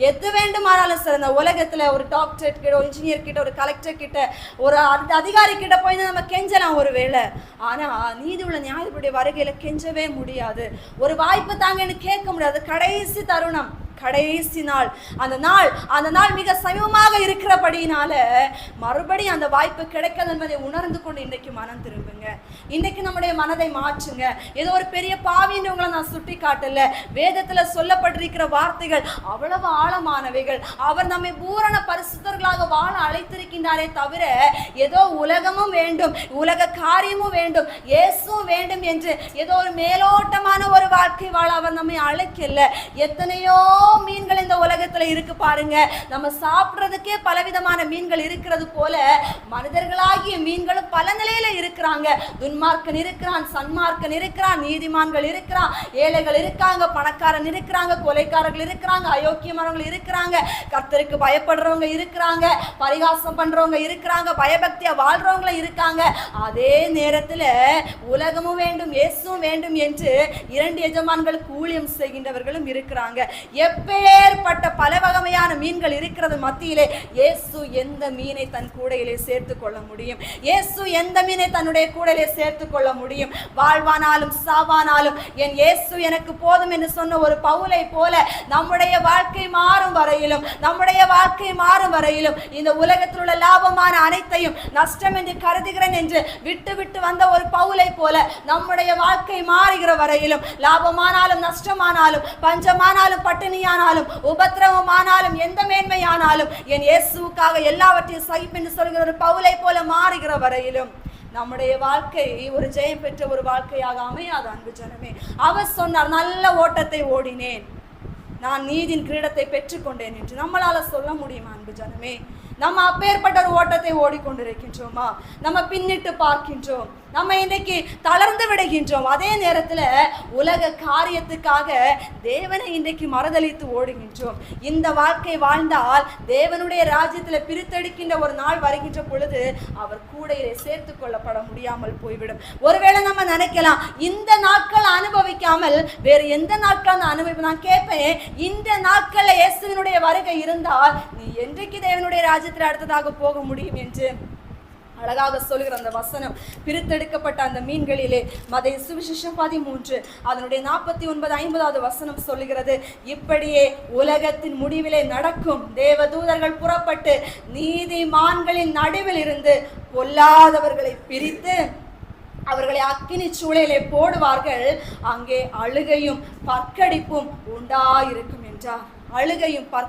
எது வேண்டுமானாலும் சார் இந்த உலகத்தில் ஒரு டாக்டர் கிட்ட ஒரு இன்ஜினியர் கிட்ட ஒரு கலெக்டர் கிட்ட ஒரு அதி- அதிகாரி கிட்ட போய் தான் நம்ம கெஞ்சலாம் ஒரு வேளை. ஆனால் நீதி உள்ள நியாயத்துடைய வருகையில் கெஞ்சவே முடியாது. ஒரு வாய்ப்பு தாங்கன்னு கேட்க முடியாது. கடைசி தருணம். கடைசி நாள். அந்த நாள் அந்த நாள் மிக சமீபமாக இருக்கிறபடினால மறுபடியும் அந்த வாய்ப்பு கிடைக்கல என்பதை உணர்ந்து கொண்டு இன்றைக்கு மனம் திரும்புங்க. இன்னைக்கு நம்முடைய மனதை மாற்றுங்க. ஏதோ ஒரு பெரிய பாவின்னு உங்களை நான் சுட்டி காட்டல வேதத்துல சொல்லப்பட்டிருக்கிற வார்த்தைகள் அவ்வளவு ஆழமானவைகள். அவர் நம்மை பூரண பரிசுத்தர்களாக வாழ அழைத்திருக்கின்றாரே தவிர ஏதோ உலகமும் வேண்டும் உலக காரியமும் வேண்டும் இயேசுவும் வேண்டும் என்று ஏதோ ஒரு மேலோட்டமான ஒரு வாழ்க்கை வாழ அவர் நம்மை அழைக்கல. எத்தனையோ மீன்கள் இந்த உலகத்துல இருக்கு பாருங்க. நம்ம சாப்பிட்றதுக்கே பலவிதமான மீன்கள் இருக்கிறது போல மனிதர்களாகிய மீன்களும் பல நிலையில இருக்கிறாங்க. துன்மார்க்கன் இருக்கிறான் சன்மார்க்கன் இருக்கிறான் நீதிமான்கள் இருக்கிறான் ஏழைகள் இருக்காங்க பணக்காரன் இருக்கிறாங்க கொலைக்காரர்கள் இருக்கிறாங்க அயோக்கியமானவர்கள் இருக்கிறாங்க. கர்த்தருக்கு பயப்படுறவங்க இருக்கிறாங்க பரிகாசம் பண்றவங்க இருக்கிறாங்க பயபக்தியா வாழ்றவங்களும் இருக்காங்க. அதே நேரத்தில் உலகமும் வேண்டும் இயேசும் வேண்டும் என்று இரண்டு எஜமான்களுக்கு ஊழியம் செய்கின்றவர்களும் இருக்கிறாங்க. எப்பேற்பட்ட பல வகையான மீன்கள் இருக்கிறது மத்தியிலே இயேசு எந்த மீனை தன் கூடையிலே சேர்த்து கொள்ள முடியும்? இயேசு எந்த மீனை தன்னுடைய கூடையிலே சேர்த்து கொள்ள முடியும்? வாழ்வானாலும் சாவானாலும் என் இயேசு எனக்கு போதும் என்று சொன்ன ஒரு பவுலை போல நம்முடைய வாழ்க்கை மாறும் வரையிலும் நம்முடைய வாழ்க்கை மாறும் வரையிலும் இந்த உலகத்தில் உள்ள லாபமான அனைத்தையும் நஷ்டம் என்று கருதுகிறேன் என்று விட்டு விட்டு வந்த ஒரு பவுலை போல நம்முடைய வாழ்க்கை மாறுகிற வரையிலும் லாபமானாலும் நஷ்டமானாலும் பஞ்சமானாலும் ஆனாலும் உபத்திரவமானாலும் எந்த மேன்மையானாலும் என் இயேசுவுக்காக எல்லாவற்றையும் சகிப்பென்று சொல்கிற ஒரு பவுலை போல மாறுகிற வரையிலும் நம்முடைய வாழ்க்கை ஒரு ஜெயம் பெற்ற ஒரு வாழ்க்கையாக அமையாது அன்பு ஜனமே. அவர் சொன்னார் நல்ல ஓட்டத்தை ஓடினேன். நான் நீதின் கிரீடத்தை பெற்றுக்கொண்டேன் என்று. நம்மளால சொல்ல முடியுமா அன்பு ஜனமே? நம்ம அப்பேற்பட்ட ஒரு ஓட்டத்தை ஓடிக்கொண்டிருக்கின்றோமா? நம்ம பின்னிட்டு பார்க்கின்றோம். நம்ம இன்னைக்கு தளர்ந்து விடுகின்றோம். அதே நேரத்துல உலக காரியத்துக்காக தேவனை இன்றைக்கு மறுதளித்து ஓடுகின்றோம். இந்த வாழ்க்கை வாழ்ந்தால் தேவனுடைய ராஜ்யத்துல பிரித்தெடுக்கின்ற ஒரு நாள் வருகின்ற பொழுது அவர் கூடையிலே சேர்த்து கொள்ளப்பட முடியாமல் போய்விடும். ஒருவேளை நம்ம நினைக்கலாம் இந்த நாட்கள் அனுபவிக்காமல் வேறு எந்த நாட்கள் நான் அனுபவிப்பேன் நான் கேட்பேன் இந்த நாட்களில் இயேசுவினுடைய வருகை இருந்தால் நீ என்றைக்கு தேவனுடைய ராஜ்யத்தில் அடுத்ததாக போக முடியும் என்று அழகாக சொல்கிற அந்த வசனம். பிரித்தெடுக்கப்பட்ட அந்த மீன்களிலே மதை சுவிசேஷம் பதிமூன்று அதனுடைய நாற்பத்தி ஒன்பது ஐம்பதாவது வசனம் சொல்லுகிறது இப்படியே உலகத்தின் முடிவிலே நடக்கும் தேவதூதர்கள் புறப்பட்டு நீதிமான்களின் நடுவில் இருந்து பொல்லாதவர்களை பிரித்து அவர்களை அக்கினி சூழலே போடுவார்கள். அங்கே அழுகையும் பற்கடிப்பும் உண்டாயிருக்கும் என்றார். அழுகையும் பற்